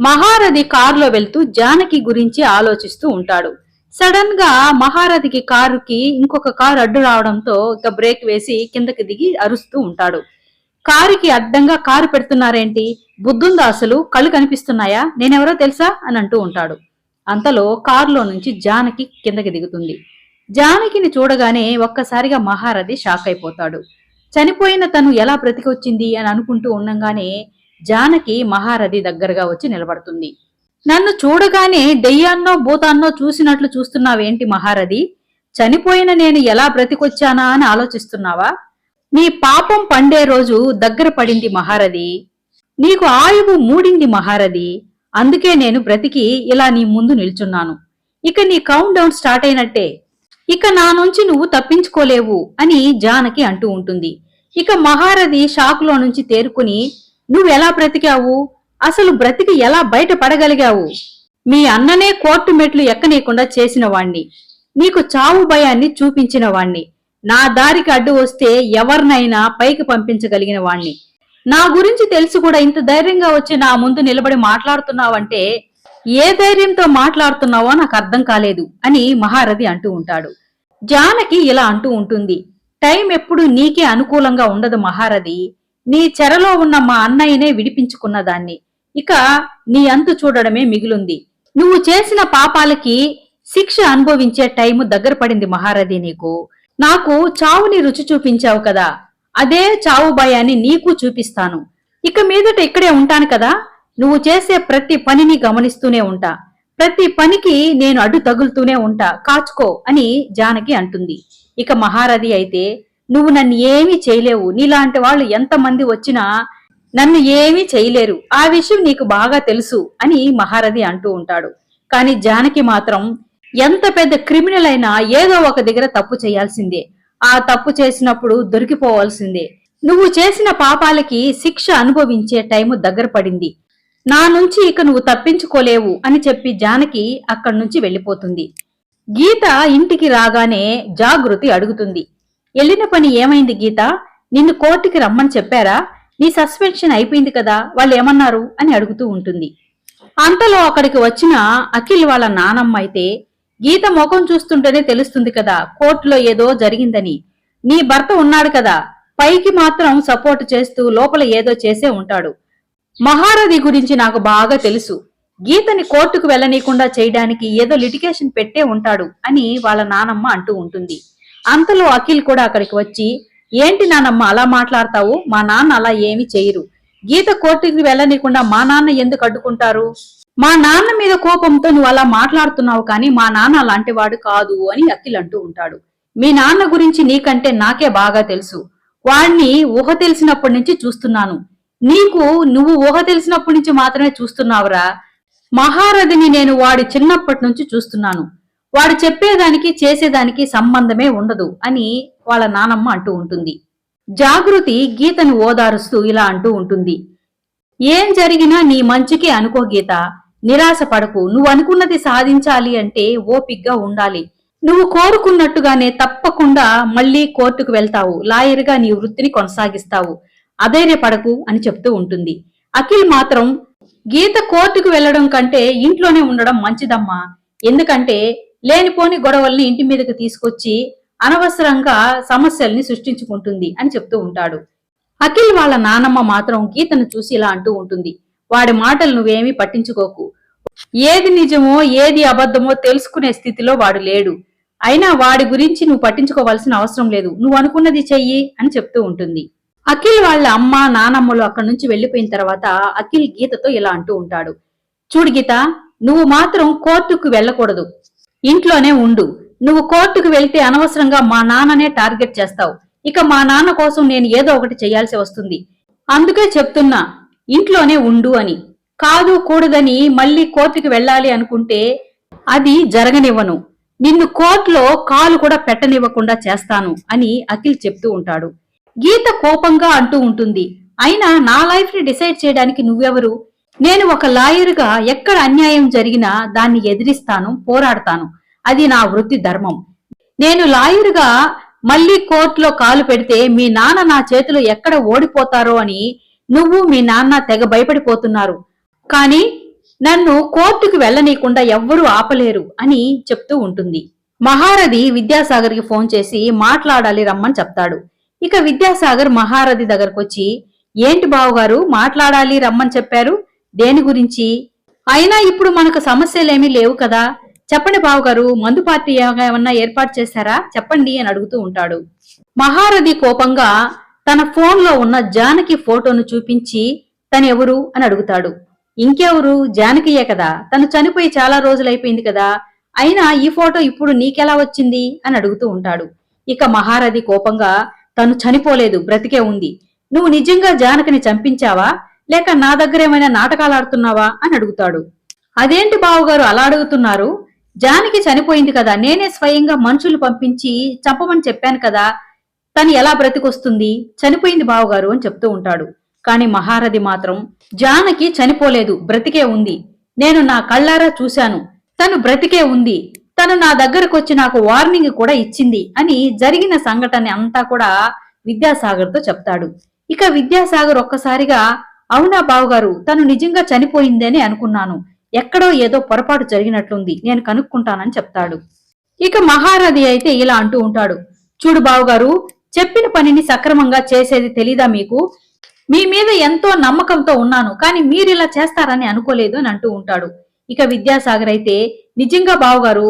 మహారథి కారులో వెళ్తూ జానకి గురించి ఆలోచిస్తూ ఉంటాడు. సడన్గా మహారథికి కారుకి ఇంకొక కారు అడ్డు రావడంతో ఇక బ్రేక్ వేసి కిందకి దిగి అరుస్తూ ఉంటాడు. కారుకి అడ్డంగా కారు పెడుతున్నారేంటి? బుద్ధుందా అసలు? కళ్ళు కనిపిస్తున్నాయా? నేనెవరో తెలుసా? అని అంటూ ఉంటాడు. అంతలో కారులో నుంచి జానకి కిందకి దిగుతుంది. జానకిని చూడగానే ఒక్కసారిగా మహారథి షాక్ అయిపోతాడు. చనిపోయిన తను ఎలా బ్రతికొచ్చింది అని అనుకుంటూ ఉండంగానే జానకి మహారథి దగ్గరగా వచ్చి నిలబడుతుంది. నన్ను చూడగానే దెయ్యాన్నో భూతాన్నో చూసినట్లు చూస్తున్నావేంటి మహారథి? చనిపోయిన నేను ఎలా బ్రతికొచ్చానా అని ఆలోచిస్తున్నావా? నీ పాపం పండే రోజు దగ్గర పడింది మహారథి. నీకు ఆయువు మూడింది మహారథి. అందుకే నేను బ్రతికి ఇలా నీ ముందు నిల్చున్నాను. ఇక నీ కౌంట్ డౌన్ స్టార్ట్ అయినట్టే. ఇక నా నుంచి నువ్వు తప్పించుకోలేవు అని జానకి అంటూ ఉంటుంది. ఇక మహారథి షాకులో నుంచి తేరుకుని నువ్వెలా బ్రతికావు? అసలు బ్రతికి ఎలా బయటపడగలిగావు? మీ అన్ననే కోర్టు మెట్లు ఎక్కనీయకుండా చేసిన వాణ్ణి నీకు చావు భయాన్ని చూపించిన వాణ్ణి నా దారికి అడ్డు వస్తే ఎవరినైనా పైకి పంపించగలిగిన వాణ్ణి నా గురించి తెలిసి కూడా ఇంత ధైర్యంగా వచ్చి నా ముందు నిలబడి మాట్లాడుతున్నావంటే ఏ ధైర్యంతో మాట్లాడుతున్నావో నాకు అర్థం కాలేదు అని మహారథి అంటూ ఉంటాడు. జానకి ఇలా అంటూ ఉంటుంది. టైం ఎప్పుడు నీకే అనుకూలంగా ఉండదు మహారథి. నీ చెరలో ఉన్న మా అన్నయ్యనే విడిపించుకున్న దాన్ని ఇక నీ అంతు చూడడమే మిగిలుంది. నువ్వు చేసిన పాపాలకి శిక్ష అనుభవించే టైము దగ్గర పడింది మహారథి నీకు. నాకు చావుని రుచి చూపించావు కదా. అదే చావు భయాన్ని నీకు చూపిస్తాను. ఇక మీదట ఇక్కడే ఉంటాను కదా. నువ్వు చేసే ప్రతి పనిని గమనిస్తూనే ఉంటా. ప్రతి పనికి నేను అడ్డు తగులుతూనే ఉంటా. కాచుకో అని జానకి అంటుంది. ఇక మహారథి అయితే నువ్వు నన్ను ఏమీ చేయలేవు. నీలాంటి వాళ్ళు ఎంతమంది వచ్చినా నన్ను ఏమీ చేయలేరు. ఆ విషయం నీకు బాగా తెలుసు అని మహారథి అంటూ ఉంటాడు. కానీ జానకి మాత్రం ఎంత పెద్ద క్రిమినల్ అయినా ఏదో ఒక దగ్గర తప్పు చేయాల్సిందే. ఆ తప్పు చేసినప్పుడు దొరికిపోవాల్సిందే. నువ్వు చేసిన పాపాలకి శిక్ష అనుభవించే టైము దగ్గర పడింది. నా నుంచి ఇక నువ్వు తప్పించుకోలేవు అని చెప్పి జానకి అక్కడి నుంచి వెళ్ళిపోతుంది. గీత ఇంటికి రాగానే జాగృతి అడుగుతుంది. వెళ్ళిన పని ఏమైంది గీత? నిన్ను కోర్టుకి రమ్మని చెప్పారా? నీ సస్పెన్షన్ అయిపోయింది కదా వాళ్ళు ఏమన్నారు? అని అడుగుతూ ఉంటుంది. అంతలో అక్కడికి వచ్చిన అఖిల్ వాళ్ళ నానమ్మ అయితే గీత ముఖం చూస్తుంటేనే తెలుస్తుంది కదా కోర్టులో ఏదో జరిగిందని. నీ భర్త ఉన్నాడు కదా పైకి మాత్రం సపోర్ట్ చేస్తూ లోపల ఏదో చేసే ఉంటాడు. మహారథి గురించి నాకు బాగా తెలుసు. గీతని కోర్టుకు వెళ్ళనీయకుండా చేయడానికి ఏదో లిటిగేషన్ పెట్టే ఉంటాడు అని వాళ్ళ నానమ్మ అంటూ ఉంటుంది. అంతలో అఖిల్ కూడా అక్కడికి వచ్చి ఏంటి నానమ్మ అలా మాట్లాడతావు? మా నాన్న అలా ఏమి చేయరు. గీత కోర్టుకి వెళ్ళనీకుండా మా నాన్న ఎందుకు అడ్డుకుంటారు? మా నాన్న మీద కోపంతో నువ్వు అలా మాట్లాడుతున్నావు కానీ మా నాన్న అలాంటి వాడు కాదు అని అఖిల్ అంటూ ఉంటాడు. మీ నాన్న గురించి నీకంటే నాకే బాగా తెలుసు. వాణ్ణి ఊహ తెలిసినప్పటి నుంచి చూస్తున్నాను. నీకు నువ్వు ఊహ తెలిసినప్పటి నుంచి మాత్రమే చూస్తున్నావురా. మహారథిని నేను వాడి చిన్నప్పటి నుంచి చూస్తున్నాను. వాడు చెప్పేదానికి చేసేదానికి సంబంధమే ఉండదు అని వాళ్ళ నానమ్మ అంటూ ఉంటుంది. జాగృతి గీతను ఓదారుస్తూ ఇలా అంటూ ఉంటుంది. ఏం జరిగినా నీ మంచికి అనుకో గీత. నిరాశ పడకు నువ్వు అనుకున్నది సాధించాలి అంటే ఓపిగ్గా ఉండాలి. నువ్వు కోరుకున్నట్టుగానే తప్పకుండా మళ్ళీ కోర్టుకు వెళ్తావు. లాయర్గా నీ వృత్తిని కొనసాగిస్తావు. అధైర్యపడకు అని చెప్తూ ఉంటుంది. అఖిల్ మాత్రం గీత కోర్టుకు వెళ్ళడం కంటే ఇంట్లోనే ఉండడం మంచిదమ్మా. ఎందుకంటే లేనిపోని గొడవల్ని ఇంటి మీదకి తీసుకొచ్చి అనవసరంగా సమస్యల్ని సృష్టించుకుంటుంది అని చెప్తూ ఉంటాడు. అఖిల్ వాళ్ళ నానమ్మ మాత్రం గీతను చూసి ఇలా అంటూ ఉంటుంది. వాడి మాటలు నువ్వేమీ పట్టించుకోకు. ఏది నిజమో ఏది అబద్ధమో తెలుసుకునే స్థితిలో వాడు లేడు. అయినా వాడి గురించి నువ్వు పట్టించుకోవాల్సిన అవసరం లేదు. నువ్వు అనుకున్నది చెయ్యి అని చెప్తూ ఉంటుంది. అఖిల్ వాళ్ళ అమ్మ నానమ్మలు అక్కడి నుంచి వెళ్ళిపోయిన తర్వాత అఖిల్ గీతతో ఇలా అంటూ ఉంటాడు. చూడు గీత నువ్వు మాత్రం కోర్టుకు వెళ్ళకూడదు. ఇంట్లోనే ఉండు. నువ్వు కోర్టుకు వెళ్తే అనవసరంగా మా నాన్ననే టార్గెట్ చేస్తావు. ఇక మా నాన్న కోసం నేను ఏదో ఒకటి చేయాల్సి వస్తుంది. అందుకే చెప్తున్నా ఇంట్లోనే ఉండు అని. కాదు కూడదని మళ్ళీ కోర్టుకి వెళ్ళాలి అనుకుంటే అది జరగనివ్వను. నిన్ను కోర్టులో కాలు కూడా పెట్టనివ్వకుండా చేస్తాను అని అఖిల్ చెప్తూ ఉంటాడు. గీత కోపంగా అంటూ ఉంటుంది. అయినా నా లైఫ్ని డిసైడ్ చేయడానికి నువ్వెవరు? నేను ఒక లాయర్గా ఎక్కడ అన్యాయం జరిగినా దాన్ని ఎదిరిస్తాను పోరాడతాను. అది నా వృత్తి ధర్మం. నేను లాయర్గా మళ్ళీ కోర్టులో కాలు పెడితే మీ నాన్న నా చేతిలో ఎక్కడ ఓడిపోతారో అని నువ్వు మీ నాన్న తెగ భయపడిపోతున్నారు. కానీ నన్ను కోర్టుకు వెళ్ళనీయకుండా ఎవ్వరూ ఆపలేరు అని చెప్తూ ఉంటుంది. మహారథి విద్యాసాగర్కి ఫోన్ చేసి మాట్లాడాలి రమ్మని చెప్తాడు. ఇక విద్యాసాగర్ మహారథి దగ్గరకు వచ్చి ఏంటి బావగారు మాట్లాడాలి రమ్మని చెప్పారు? దేని గురించి? అయినా ఇప్పుడు మనకు సమస్యలేమీ లేవు కదా. చెప్పండి బావగారు మందు పార్టీ ఏమైనా ఏర్పాటు చేశారా? చెప్పండి అని అడుగుతూ ఉంటాడు. మహారథి కోపంగా తన ఫోన్లో ఉన్న జానకి ఫోటోను చూపించి తనెవరు? అని అడుగుతాడు. ఇంకెవరు? జానకియే కదా. తను చనిపోయి చాలా రోజులైపోయింది కదా. అయినా ఈ ఫోటో ఇప్పుడు నీకెలా వచ్చింది? అని అడుగుతూ ఉంటాడు. ఇక మహారథి కోపంగా తను చనిపోలేదు బ్రతికే ఉంది. నువ్వు నిజంగా జానకిని చంపించావా? లేక నా దగ్గర ఏమైనా నాటకాలు ఆడుతున్నావా అని అడుగుతాడు. అదేంటి బావగారు అలా అడుగుతున్నారు? జానకి చనిపోయింది కదా నేనే స్వయంగా మనుషులు పంపించి చంపమని చెప్పాను కదా తను ఎలా బ్రతికొస్తుంది? చనిపోయింది బావగారు అని చెప్తూ ఉంటాడు. కాని మహారథి మాత్రం జానకి చనిపోలేదు బ్రతికే ఉంది. నేను నా కళ్ళారా చూశాను తను బ్రతికే ఉంది. తను నా దగ్గరకు వచ్చి నాకు వార్నింగ్ కూడా ఇచ్చింది అని జరిగిన సంఘటన అంతా కూడా విద్యాసాగర్తో చెప్తాడు. ఇక విద్యాసాగర్ ఒక్కసారిగా అవునా బావగారు? తను నిజంగా చనిపోయిందని అనుకున్నాను. ఎక్కడో ఏదో పొరపాటు జరిగినట్లుంది. నేను కనుక్కుంటానని చెప్తాడు. ఇక మహారథి అయితే ఇలా అంటూ ఉంటాడు. చూడు బావగారు చెప్పిన పనిని సక్రమంగా చేసేది తెలీదా మీకు? మీ మీద ఎంతో నమ్మకంతో ఉన్నాను కానీ మీరు ఇలా చేస్తారని అనుకోలేదు అని అంటూ ఉంటాడు. ఇక విద్యాసాగర్ అయితే నిజంగా బావగారు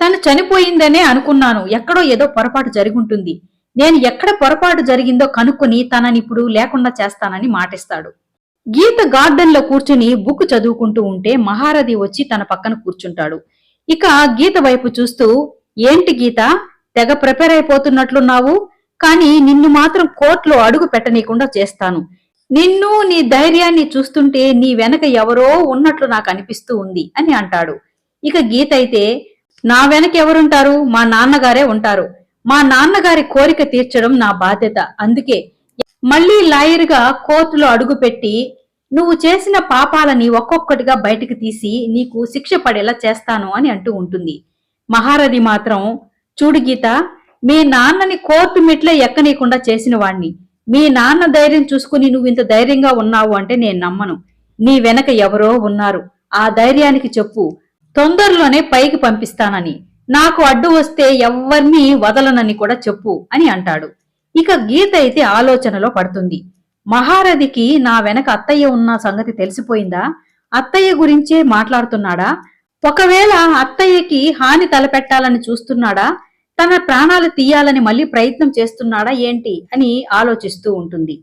తను చనిపోయిందనే అనుకున్నాను. ఎక్కడో ఏదో పొరపాటు జరుగుంటుంది. నేను ఎక్కడ పొరపాటు జరిగిందో కనుక్కొని తనని ఇప్పుడు లేకుండా చేస్తానని మాటిస్తాడు. గీత గార్డెన్లో కూర్చుని బుక్ చదువుకుంటూ ఉంటే మహారథి వచ్చి తన పక్కన కూర్చుంటాడు. ఇక గీత వైపు చూస్తూ ఏంటి గీత తెగ ప్రిపేర్ అయిపోతున్నట్లున్నావు? కానీ నిన్ను మాత్రం కోర్టులో అడుగు పెట్టనీయకుండా చేస్తాను. నిన్ను నీ ధైర్యాన్ని చూస్తుంటే నీ వెనక ఎవరో ఉన్నట్లు నాకు అనిపిస్తూ ఉంది అని అంటాడు. ఇక గీత అయితే నా వెనక ఎవరుంటారు? మా నాన్నగారే ఉంటారు. మా నాన్నగారి కోరిక తీర్చడం నా బాధ్యత. అందుకే మళ్ళీ లాయర్గా కోర్టులో అడుగుపెట్టి నువ్వు చేసిన పాపాలని ఒక్కొక్కటిగా బయటకు తీసి నీకు శిక్ష పడేలా చేస్తాను అని అంటూ ఉంటుంది. మహారథి మాత్రం చూడు గీత మీ నాన్నని కోర్టు మెట్లే ఎక్కనీయకుండా చేసిన వాణ్ణి. మీ నాన్న ధైర్యం చూసుకుని నువ్వు ఇంత ధైర్యంగా ఉన్నావు అంటే నేను నమ్మను. నీ వెనక ఎవరో ఉన్నారు. ఆ ధైర్యానికి చెప్పు. తొందరలోనే పైకి పంపిస్తానని. నాకు అడ్డు వస్తే ఎవరిని వదలనని కూడా చెప్పు అని అంటాడు. ఇక గీత అయితే ఆలోచనలో పడుతుంది. మహారథికి నా వెనక అత్తయ్య ఉన్న సంగతి తెలిసిపోయిందా? అత్తయ్య గురించే మాట్లాడుతున్నాడా? ఒకవేళ అత్తయ్యకి హాని తలపెట్టాలని చూస్తున్నాడా? తన ప్రాణాలు తీయాలని మళ్ళీ ప్రయత్నం చేస్తున్నాడా ఏంటి అని ఆలోచిస్తూ ఉంటుంది.